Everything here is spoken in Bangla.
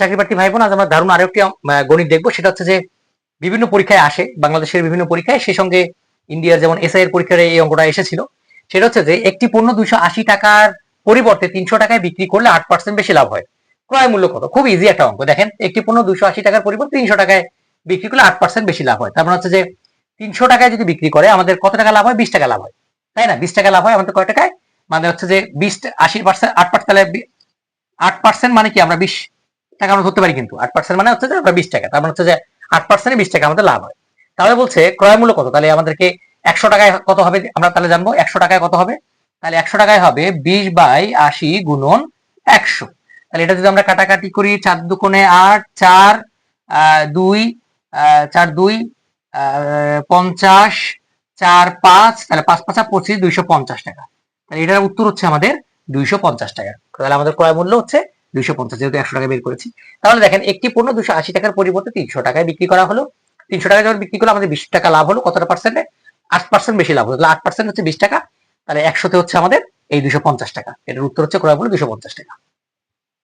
চাকরি প্রার্থী ভাই বোন আজ আমরা দারুণ আরেকটি গণিত দেখব। সেটা হচ্ছে যে বিভিন্ন পরীক্ষায় আসে, বাংলাদেশের বিভিন্ন পরীক্ষায়। সেই সঙ্গে ইন্ডিয়ার যেমন এসআই এর পরীক্ষার এই অঙ্কটা এসেছিল। সেটা হচ্ছে যে একটি পণ্য দুইশো আশি টাকার পরিবর্তে তিনশো টাকায় বিক্রি করলে আট পার্সেন্ট বেশি লাভ হয়। ক্রয় মূল্য কত? খুব ইজি একটা অঙ্ক। দেখেন, একটি পণ্য দুইশো আশি টাকার পরিবর্তে তিনশো টাকায় বিক্রি করলে আট পার্সেন্ট বেশি লাভ হয়। তার মানে হচ্ছে যে তিনশো টাকায় যদি বিক্রি করে, আমাদের কত টাকা লাভ হয়? বিশ টাকা লাভ হয়। তাই না? বিশ টাকা লাভ হয় আমাদের কয় টাকায়? মানে হচ্ছে যে বিশ আশি পার্সেন্ট আট পার্সেন্ট আট পার্সেন্ট মানে কি? আমরা বিশ টাকা আমরা ধরতে পারি কিন্তু আট পার্সেন্ট মানে হচ্ছে যে আমরা বিশ টাকা, তার মানে হচ্ছে যে আট পার্সেন্টে বিশ টাকা আমাদের লাভ হয়। তাহলে বলছে ক্রয় মূল্য কত? তাহলে আমাদেরকে একশো টাকায় কত হবে? আমরা তাহলে জানব একশো টাকায় কত হবে? তাহলে একশো টাকায় হবে বিশ বাই আশি গুণন একশো। তাহলে এটা যদি আমরা কাটাকাটি করি, চার দুকোণে আট, চার দুই চার দুই পঞ্চাশ, চার পাঁচ, তাহলে পাঁচ পাঁচা পঁচিশ, দুইশো পঞ্চাশ টাকা। তাহলে এটার উত্তর হচ্ছে আমাদের দুইশো পঞ্চাশ টাকা। তাহলে আমাদের ক্রয় মূল্য হচ্ছে দুইশো পঞ্চাশ, যেহেতু একশো টাকা বের করেছি। তাহলে দেখেন, একটি পণ্য দুশো আশি টাকার পরিবর্তে তিনশো টাকায় বিক্রি করা হলো। তিনশো টাকা যখন বিক্রি করলে, আমাদের বিশ টাকা লাভ হলো। কতটা পার্সেন্টে আট পার্সেন্ট বেশি লাভ হলো। আট পার্সেন্ট হচ্ছে বিশ টাকা। তাহলে একশোতে হচ্ছে আমাদের এই দুশো পঞ্চাশ টাকা। এটার উত্তর হচ্ছে ক্রয় মূল্য দুশো পঞ্চাশ টাকা।